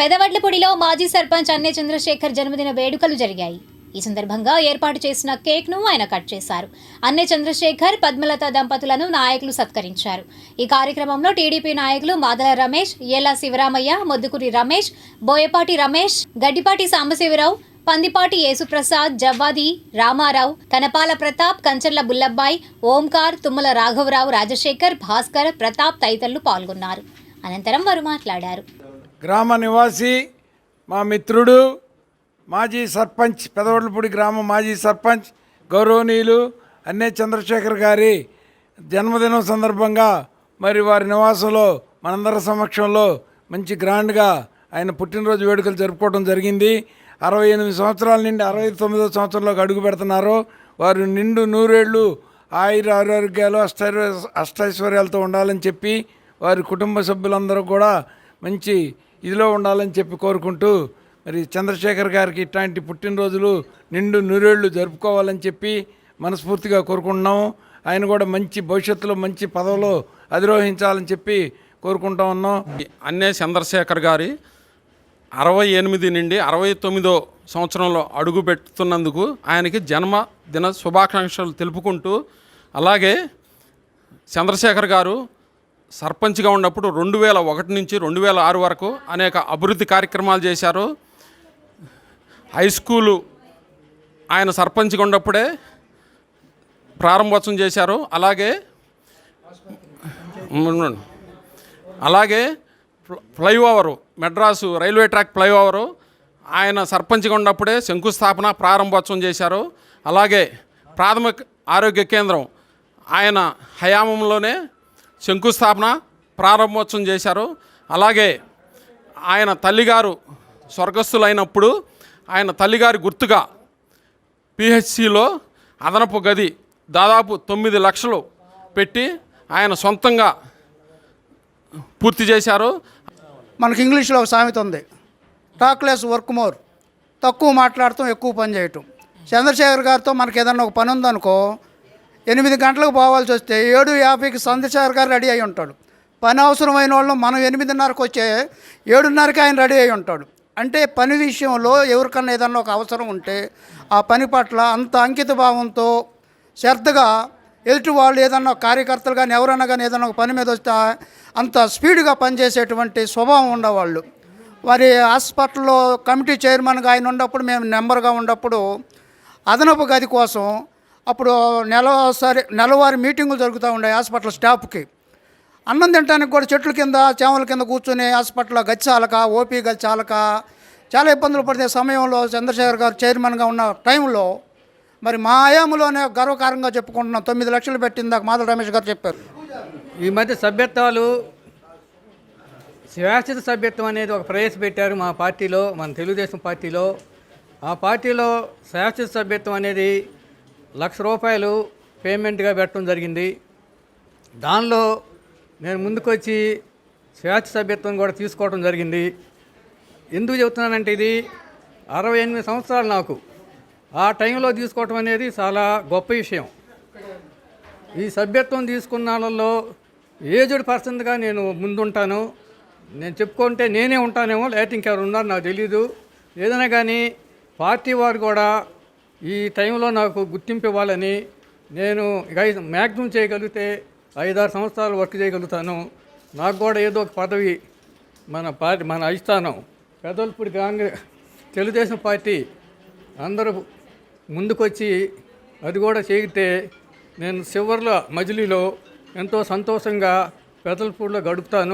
పెదవడ్లపూడిలో మాజీ సర్పంచ్ అన్నే చంద్రశేఖర్ జన్మదిన వేడుకలు జరిగాయి. ఈ సందర్భంగా ఏర్పాటు చేసిన కేక్ను ఆయన కట్ చేశారు. అన్నే చంద్రశేఖర్ పద్మలత దంపతులను నాయకులు సత్కరించారు. ఈ కార్యక్రమంలో టీడీపీ నాయకులు మాదల రమేష్ ఏలా శివరామయ్య మొద్దుకూరి రమేష్ బోయపాటి రమేష్ గడ్డిపాటి సాంబశివరావు పందిపాటి యేసుప్రసాద్ జవ్వాది రామారావు కనపాల ప్రతాప్ కంచర్ల బుల్లబ్బాయి ఓంకార్ తుమ్మల రాఘవరావు రాజశేఖర్ భాస్కర్ ప్రతాప్ తదితరులు పాల్గొన్నారు. అనంతరం వారు మాట్లాడారు. గ్రామ నివాసి మా మిత్రుడు మాజీ సర్పంచ్ పెదవడ్లపూడి గ్రామ మాజీ సర్పంచ్ గౌరవనీయులు అన్నే చంద్రశేఖర్ గారి జన్మదినం సందర్భంగా మరి వారి నివాసంలో మనందరి సమక్షంలో మంచి గ్రాండ్గా ఆయన పుట్టినరోజు వేడుకలు జరుపుకోవడం జరిగింది. అరవై ఎనిమిది సంవత్సరాల నుండి అరవై తొమ్మిదో సంవత్సరంలోకి అడుగు పెడుతున్నారు. వారు నిండు నూరేళ్ళు ఆయుర ఆరోగ్యాలు అష్టైర్వ అష్టైశ్వర్యాలతో ఉండాలని చెప్పి వారి కుటుంబ సభ్యులందరూ కూడా మంచి ఇదిలో ఉండాలని చెప్పి కోరుకుంటూ మరి చంద్రశేఖర్ గారికి ఇట్లాంటి పుట్టినరోజులు నిండు నూరేళ్ళు జరుపుకోవాలని చెప్పి మనస్ఫూర్తిగా కోరుకుంటున్నాము. ఆయన కూడా మంచి భవిష్యత్తులో మంచి పదవిలో అధిరోహించాలని చెప్పి కోరుకుంటా ఉన్నాం. అన్నే చంద్రశేఖర్ గారి అరవై ఎనిమిది నుండి అరవై తొమ్మిదో సంవత్సరంలో అడుగు పెడుతున్నందుకు ఆయనకి జన్మదిన శుభాకాంక్షలు తెలుపుకుంటూ అలాగే చంద్రశేఖర్ గారు సర్పంచ్గా ఉన్నప్పుడు రెండు వేల ఒకటి నుంచి రెండు వేల ఆరు వరకు అనేక అభివృద్ధి కార్యక్రమాలు చేశారు. హై స్కూలు ఆయన సర్పంచ్గా ఉన్నప్పుడే ప్రారంభోత్సవం చేశారు. అలాగే అలాగే flyover Madras railway track flyover ఆయన సర్పంచ్గా ఉన్నప్పుడే శంకుస్థాపన ప్రారంభోత్సవం చేశారు. అలాగే ప్రాథమిక ఆరోగ్య కేంద్రం ఆయన హయామంలోనే శంకుస్థాపన ప్రారంభోత్సవం చేశారు. అలాగే ఆయన తల్లిగారు స్వర్గస్థులైనప్పుడు ఆయన తల్లిగారి గుర్తుగా పిహెచ్సిలో అదనపు గది దాదాపు తొమ్మిది లక్షలు పెట్టి ఆయన సొంతంగా పూర్తి చేశారు. మనకి ఇంగ్లీష్లో ఒక సామెత ఉంది. టాక్లెస్ వర్క్ మోర్ తక్కువ మాట్లాడటం ఎక్కువ పని చేయటం. చంద్రశేఖర్ గారితో మనకి ఏదన్నా ఒక పని ఉందనుకో ఎనిమిది గంటలకు పోవాల్సి వస్తే ఏడు యాభైకి చంద్రశేఖర్ గారు రెడీ అయి ఉంటాడు. పని అవసరమైన వాళ్ళు మనం ఎనిమిదిన్నరకు వచ్చే ఏడున్నరకి ఆయన రెడీ అయి ఉంటాడు. అంటే పని విషయంలో ఎవరికన్నా ఏదన్నా ఒక అవసరం ఉంటే ఆ పని పట్ల అంత అంకిత భావంతో శ్రద్ధగా ఎదుటి వాళ్ళు ఏదన్నా కార్యకర్తలు కానీ ఎవరైనా కానీ ఏదన్నా ఒక పని మీద వస్తే అంత స్పీడ్గా పనిచేసేటువంటి స్వభావం ఉండేవాళ్ళు మరి హాస్పిటల్లో కమిటీ చైర్మన్గా ఆయన ఉన్నప్పుడు మేము నెంబర్గా ఉన్నప్పుడు అదనపు గది కోసం అప్పుడు నెలవారి నెలవారి మీటింగులు జరుగుతూ ఉండే హాస్పిటల్ స్టాఫ్కి. అన్నం తినడానికి కూడా చెట్ల కింద చేమల కింద కూర్చొని హాస్పిటల్లో గచ్చాలక ఓపీ గచ్చాలక చాలా ఇబ్బందులు పడితే సమయంలో చంద్రశేఖర్ గారు చైర్మన్గా ఉన్న టైంలో మరి మా ఆయాములోనే గర్వకారంగా చెప్పుకుంటున్నాం. తొమ్మిది లక్షలు పెట్టిందాక మాధవ రమేష్ గారు చెప్పారు. ఈ మధ్య సభ్యత్వాలు శాశ్వత సభ్యత్వం అనేది ఒక ప్రవేశపెట్టారు మా పార్టీలో మన తెలుగుదేశం పార్టీలో. ఆ పార్టీలో శాశ్వత సభ్యత్వం అనేది లక్ష రూపాయలు పేమెంట్గా పెట్టడం జరిగింది. దానిలో నేను ముందుకొచ్చి స్వేచ్ఛ సభ్యత్వం కూడా తీసుకోవడం జరిగింది. ఎందుకు చెబుతున్నానంటే ఇది అరవై ఎనిమిది సంవత్సరాలు నాకు. ఆ టైంలో తీసుకోవటం అనేది చాలా గొప్ప విషయం. ఈ సభ్యత్వం తీసుకున్న వాళ్ళలో ఏజ్డ్ పర్సన్గా నేను ముందుంటాను. నేను చెప్పుకుంటే నేనే ఉంటానేమో లేకపోతే ఇంకెవరు ఉన్నారు నాకు తెలీదు. ఏదైనా కానీ పార్టీ వారు కూడా ఈ టైంలో నాకు గుర్తింపు ఇవ్వాలని నేను ఇక మ్యాక్సిమం చేయగలిగితే ఐదారు సంవత్సరాలు వర్క్ చేయగలుగుతాను. నాకు కూడా ఏదో ఒక పదవి మన పార్టీ మన అధిష్టానం పెదల్పూడి కాంగ్రెస్ తెలుగుదేశం పార్టీ అందరూ ముందుకొచ్చి అది కూడా చేయితే నేను చివరిలో మజిలీలో ఎంతో సంతోషంగా పెదల్పూడిలో గడుపుతాను.